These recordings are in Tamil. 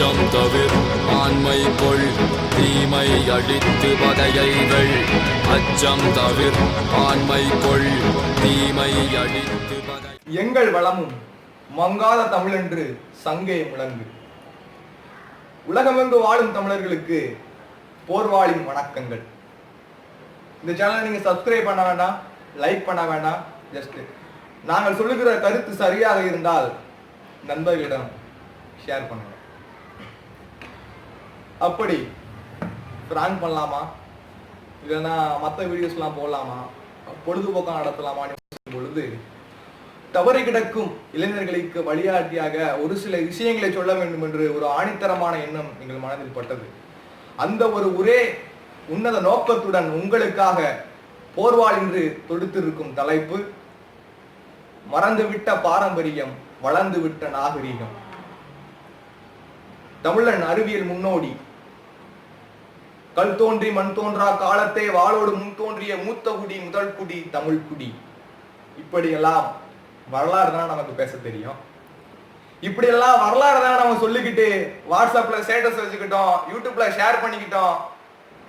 அச்சம் தவிர் ஆண்மை கொள் தீமை அழித்து பகையைகள் அச்சம் தவிர் ஆண்மை கொள் தீமை அழித்து எங்கள் வளமும் மங்காத தமிழென்று சங்கே முழங்கு. உலகமெங்கு வாழும் தமிழர்களுக்கு போர்வாளின் வணக்கங்கள். இந்த சேனலை நீங்கள் சப்ஸ்கிரைப் பண்ண வேண்டாம் லைக் பண்ண வேண்டாம் ஜஸ்ட் நாங்கள் சொல்லுகிற கருத்து சரியாக இருந்தால் நண்பர்களிடம் ஷேர் பண்ணுங்கள் அப்படி. ப்ராங்க் பண்ணலாமா? இல்லைன்னா மற்ற வீடியோஸ்லாம் போடலாமா? பொழுதுபோக்காக நடத்தலாமா? பொழுது தவறி கிடக்கும் இளைஞர்களுக்கு வழிகாட்டியாக ஒரு சில விஷயங்களை சொல்ல வேண்டும் என்று ஒரு ஆணித்தரமான எண்ணம் எங்கள் மனதில் பட்டது. அந்த ஒரு ஒரே உன்னத நோக்கத்துடன் உங்களுக்காக போர்வாள் என்று தொடுத்திருக்கும் தலைப்பு மறந்துவிட்ட பாரம்பரியம் வளர்ந்து விட்ட நாகரீகம். தமிழன் அறிவியல் முன்னோடி கல் தோன்றி மண் தோன்றா காலத்தை வாளோடு முன் தோன்றிய மூத்த குடி முதல் குடி தமிழ் குடி. இப்படியெல்லாம் வரலாறு தான் நமக்கு பேச தெரியும். இப்படியெல்லாம் வரலாறு தான் நம்ம சொல்லிக்கிட்டு வாட்ஸ்அப்ல ஸ்டேட்டஸ் வச்சுக்கிட்டோம் யூடியூப்ல ஷேர் பண்ணிக்கிட்டோம்.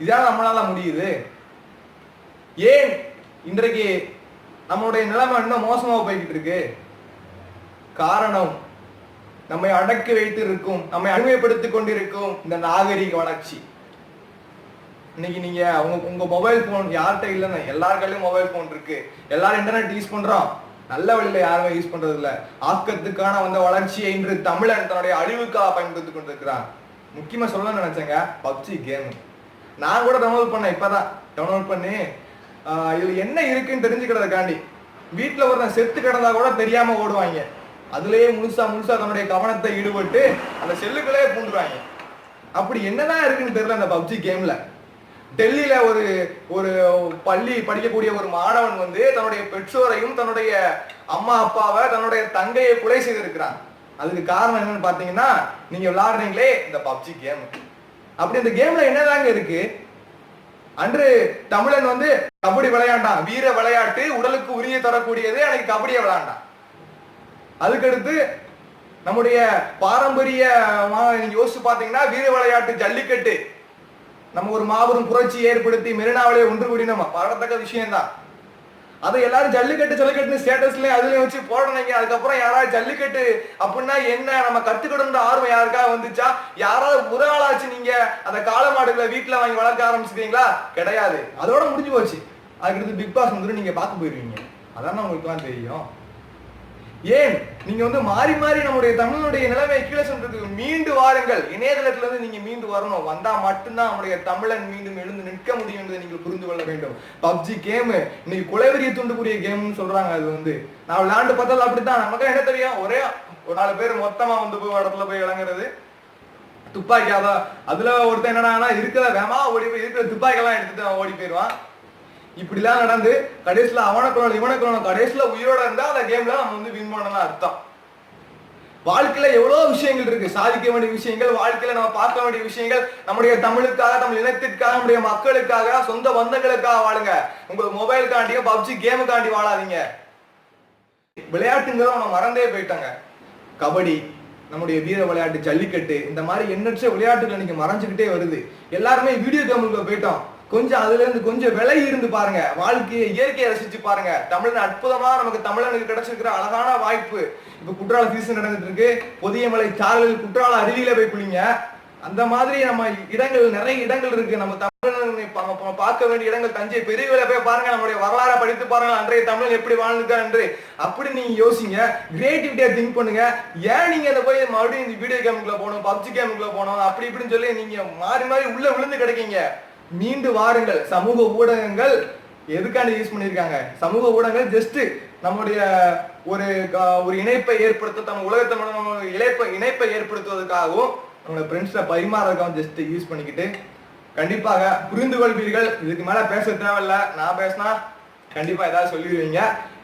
இதான் நம்மளால முடியுது. ஏன் இன்றைக்கு நம்மளுடைய நிலைமை இன்னும் மோசமாக போய்கிட்டு இருக்கு? காரணம் நம்மை அடக்கி வைத்து இருக்கும் நம்மை அடிமைப்படுத்திக் கொண்டிருக்கும் இந்த நாகரிக வளர்ச்சி. இன்னைக்கு நீங்க உங்க உங்க மொபைல் போன் யார்கிட்ட இல்லைன்னு எல்லார் மொபைல் போன் இருக்கு. எல்லாரும் இன்டர்நெட் யூஸ் பண்றோம். நல்ல வழியில யாருமே யூஸ் பண்றது இல்ல. ஆக்கத்துக்கான வந்த வளர்ச்சியை இன்று தமிழன் தன்னுடைய அழிவுக்காக பயன்படுத்தி கொண்டிருக்கிறான். முக்கியமா சொல்ல நினைச்சேங்க பப்ஜி கேம் நான் கூட டவுன்லோட் பண்ணேன் இப்பதான். டவுன்லோட் பண்ணி இதுல என்ன இருக்குன்னு தெரிஞ்சுக்கிறதுக்காண்டி. வீட்டுல ஒருத்தன் செத்து கிடந்தா கூட தெரியாம ஓடுவாங்க. அதுலயே முழுசா முழுசா தன்னுடைய கவனத்தை ஈடுபட்டு அந்த செல்லுக்குள்ளே பூண்டுருவாங்க. அப்படி என்னதான் இருக்குன்னு தெரியல அந்த பப்ஜி கேம்ல டெல்லியில ஒரு ஒரு பள்ளி படிக்கக்கூடிய ஒரு மாணவன் வந்து தன்னுடைய பெற்றோரையும் தன்னுடைய அம்மா அப்பாவை தன்னுடைய தங்கையை கொலை செய்திருக்கிறான். அதுக்கு காரணம் என்னன்னு பாத்தீங்கன்னா நீங்க விளாடுறீங்களே இந்த பப்ஜி கேம் அப்படி இந்த கேம்ல என்னதாங்க இருக்கு? அன்று தமிழன் வந்து கபடி விளையாண்டான். வீர விளையாட்டு உடலுக்கு உரிய தரக்கூடியது அன்னைக்கு கபடியை விளையாண்டான். அதுக்கடுத்து நம்முடைய பாரம்பரிய நீங்க யோசிச்சு பாத்தீங்கன்னா வீர விளையாட்டு ஜல்லிக்கட்டு. நம்ம ஒரு மாபெரும் புரட்சி ஏற்படுத்தி மெரினாவிலே ஒன்று கூடினோம். பாடத்தக்க விஷயம்தான். அதை எல்லாரும் ஜல்லிக்கட்டு ஜல்லிக்கட்டு ஸ்டேட்டஸ்லயும் அதுலயும் வச்சு போடணுங்க. அதுக்கப்புறம் யாராவது ஜல்லிக்கட்டு அப்படின்னா என்ன? நம்ம கத்துக்கணுன்ற ஆர்வம் யாருக்கா வந்துச்சா? யாராவது ஒரு ஆளாச்சு நீங்க அந்த காளை மாடுகளை வீட்டுல வாங்கி வளர்க்க ஆரம்பிச்சிட்டீங்களா கிடையாது. அதோட முடிஞ்சு போச்சு. அதுக்கடுத்து பிக் பாஸ் வந்துட்டு நீங்க பார்க்க போயிருவீங்க. அதான் உங்களுக்கு தெரியும். ஏன்? நீங்க வந்து மாறி மாறி நம்முடைய தமிழனுடைய நிலைமை கீழே சொல்றதுக்கு மீண்டு வாருங்கள். இணையதளத்துல இருந்து நீங்க மீண்டு வரணும். வந்தா மட்டும்தான் நம்முடைய தமிழன் மீண்டும் எழுந்து நிற்க முடியும் என்பதை நீங்கள் புரிந்து கொள்ள வேண்டும். பப்ஜி கேம் இன்னைக்கு குலைவரிய தூண்டக்கூடிய கேம்னு சொல்றாங்க அது வந்து. நான் விளையாண்டு பார்த்தாலும் அப்படித்தான். நமக்கு என்ன தெரியும்? ஒரே ஒரு நாலு பேர் மொத்தமா வந்து போய் இடத்துல போய் இறங்குறது துப்பாக்கி அதான். அதுல ஒருத்தன் என்னடா இருக்கிற வேமா ஓடி போய் இருக்கிற துப்பாக்கி எல்லாம் எடுத்துட்டு ஓடி போயிடுவான். இப்படிலாம் நடந்து கடைசியில் அவனை கொள்ளணும் இவனை கொள்ளணும் கடைசியில் உயிரோட இருந்தால் அந்த கேம்ல நம்ம வந்து வின் பண்ணணும் அர்த்தம். வாழ்க்கையில் எவ்வளோ விஷயங்கள் இருக்கு? சாதிக்க வேண்டிய விஷயங்கள் வாழ்க்கையில் நம்ம பார்க்க வேண்டிய விஷயங்கள் நம்முடைய தமிழுக்காக நம்ம இனத்திற்காக நம்முடைய மக்களுக்காக சொந்த பந்தங்களுக்காக வாழுங்க. உங்கள் மொபைலுக்காண்டியோ பப்ஜி கேமுக்காண்டி வாழாதீங்க. விளையாட்டுங்கிறத நம்ம மறந்தே போயிட்டாங்க. கபடி நம்முடைய வீர விளையாட்டு ஜல்லிக்கட்டு இந்த மாதிரி எண்ணற்ற விளையாட்டுகள் இன்னைக்கு மறைஞ்சுக்கிட்டே வருது. எல்லாருமே வீடியோ கேமுக்கு போயிட்டோம். கொஞ்சம் அதுல இருந்து கொஞ்சம் விலகி இருந்து பாருங்க. வாழ்க்கையை இயற்கையை ரசிச்சு பாருங்க. தமிழன் அற்புதமா நமக்கு தமிழனுக்கு கிடைச்சிருக்கிற அழகான வாய்ப்பு. இப்ப குற்றால சீசன் நடந்துட்டு இருக்கு. பொதியமலை சாரலில் குற்றால அருவியில போய் குளிங்க. அந்த மாதிரி நம்ம இடங்கள் நிறைய இடங்கள் இருக்கு. நம்ம தமிழனை பார்க்க வேண்டிய இடங்கள். தஞ்சை பெரியவில போய் பாருங்க. நம்மளுடைய வரலாறை படித்து பாருங்க. அன்றைய தமிழன் எப்படி வாழ்ந்துருக்கா என்று. அப்படி நீங்க யோசிங்க. கிரியேட்டிவிட்டியா திங்க் பண்ணுங்க. ஏன் நீங்க அதை போய் மறுபடியும் இந்த வீடியோ கேமுக்குள்ள போகணும் பப்ஜி கேமுக்குள்ள போகணும் அப்படி இப்படின்னு சொல்லி நீங்க மாறி மாறி உள்ள விழுந்து கிடைக்கீங்க. மீண்டு வாருங்கள். சமூக ஊடகங்கள் எதுக்காண்டி யூஸ் பண்ணியிருக்காங்க? சமூக ஊடகங்கள் ஜஸ்ட் நம்முடைய ஒரு க- ஒரு இணைப்பை ஏற்படுத்த நம்ம உலகத்தை நம்ம இணைப்பை இணைப்பை ஏற்படுத்துவதற்காகவும் நம்மளோட ஃப்ரெண்ட்ஸை பரிமாறதுக்காகவும் ஜஸ்ட் யூஸ் பண்ணிக்கிட்டு கண்டிப்பாக புரிந்து கொள்வீர்கள். இதுக்கு மேல பேச தேவையில்ல. நான் பேசினா கண்டிப்பா ஏதாவது சொல்லிடுவீங்க.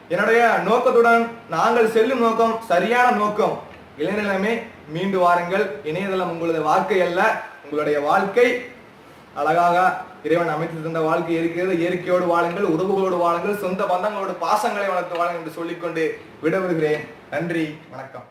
என்னுடைய நோக்கத்துடன் நாங்கள் செல்லும் நோக்கம் சரியான நோக்கம். இளைஞர்களமே மீண்டு வாருங்கள். இணையதளம் உங்களது வாழ்க்கை அல்ல உங்களுடைய வாழ்க்கை. அழகாக இறைவன் அமைத்து தந்த வாழ்க்கை இருக்கிறது. இயற்கையோடு வாழுங்கள் உறவுகளோடு வாழுங்கள் சொந்த பந்தங்களோடு பாசங்களை வளர்த்து வாழுங்கள் என்று சொல்லிக்கொண்டு விடவிடுகிறேன் நன்றி வணக்கம்.